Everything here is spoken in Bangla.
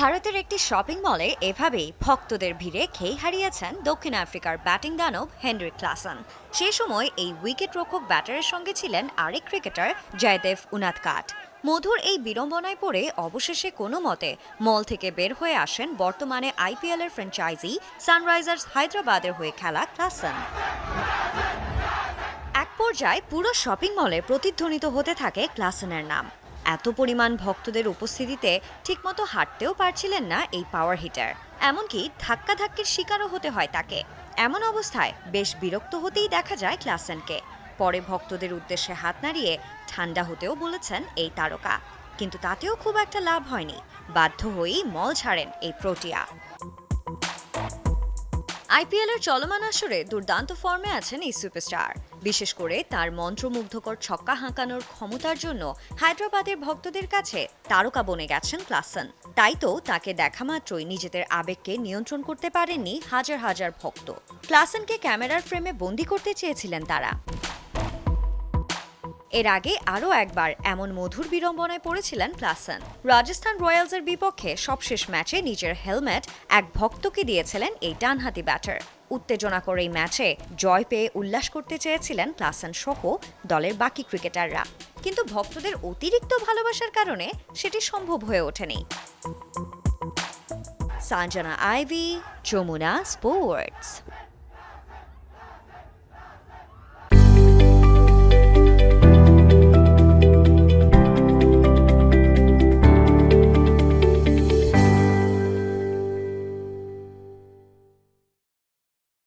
ভারতের একটি শপিং মলে এভাবেই ভক্তদের ভিড়ে খেই হারিয়েছেন দক্ষিণ আফ্রিকার ব্যাটিং দানব হেনরি ক্লাসন। সেই সময় এই উইকেট রক্ষক ব্যাটারের সঙ্গে ছিলেন আরেক ক্রিকেটার জয়দেব উনাদকাট। মধুর এই বিড়ম্বনায় পড়ে অবশেষে কোনো মতে মল থেকে বের হয়ে আসেন বর্তমানে আইপিএলের ফ্র্যাঞ্চাইজি সানরাইজার্স হায়দ্রাবাদের হয়ে খেলা ক্লাসন। এক পর্যায়ে পুরো শপিং মলে প্রতিধ্বনিত হতে থাকে ক্লাসনের নাম। এত পরিমাণ ভক্তদের উপস্থিতিতে ঠিকমতো হাঁটতেও পারছিলেন না এই পাওয়ার হিটার এমনকি ধাক্কাধাক্কির শিকারও হতে হয় তাকে। এমন অবস্থায় বেশ বিরক্ত হতেই দেখা যায় ক্লাসেনকে। পরে ভক্তদের উদ্দেশ্যে হাত নাড়িয়ে ঠান্ডা হতেও বলেছেন এই তারকা। কিন্তু তাতেও খুব একটা লাভ হয়নি। বাধ্য হয়েই মল ছাড়েন এই প্রোটিয়া। আইপিএলের চলমান আসরে দুর্দান্ত ফর্মে আছেন এই সুপারস্টার। বিশেষ করে তার মন্ত্রমুগ্ধকর ছক্কা হাঁকানোর ক্ষমতার জন্য হায়দ্রাবাদের ভক্তদের কাছে তারকা বনে গেছেন ক্লাসন। তাই তো তাকে দেখা মাত্রই নিজেদের আবেগকে নিয়ন্ত্রণ করতে পারেননি হাজার হাজার ভক্ত। ক্লাসনকে ক্যামেরার ফ্রেমে বন্দি করতে চেয়েছিলেন তারা। এর আগে আরও একবার এমন মধুর বিড়ম্বনায় পড়েছিলেন ক্লাসন। রাজস্থান রয়্যালসের বিপক্ষে সবশেষ ম্যাচে নিজের হেলমেট এক ভক্তকে দিয়েছিলেন এই ডানহাতি ব্যাটার। উত্তেজনাকর এই ম্যাচে জয় পেয়ে উল্লাস করতে চেয়েছিলেন ক্লাসন সহ দলের বাকি ক্রিকেটাররা। কিন্তু ভক্তদের অতিরিক্ত ভালোবাসার কারণে সেটি সম্ভব হয়ে ওঠেনি। Sanjana Ivy, Jamuna sports.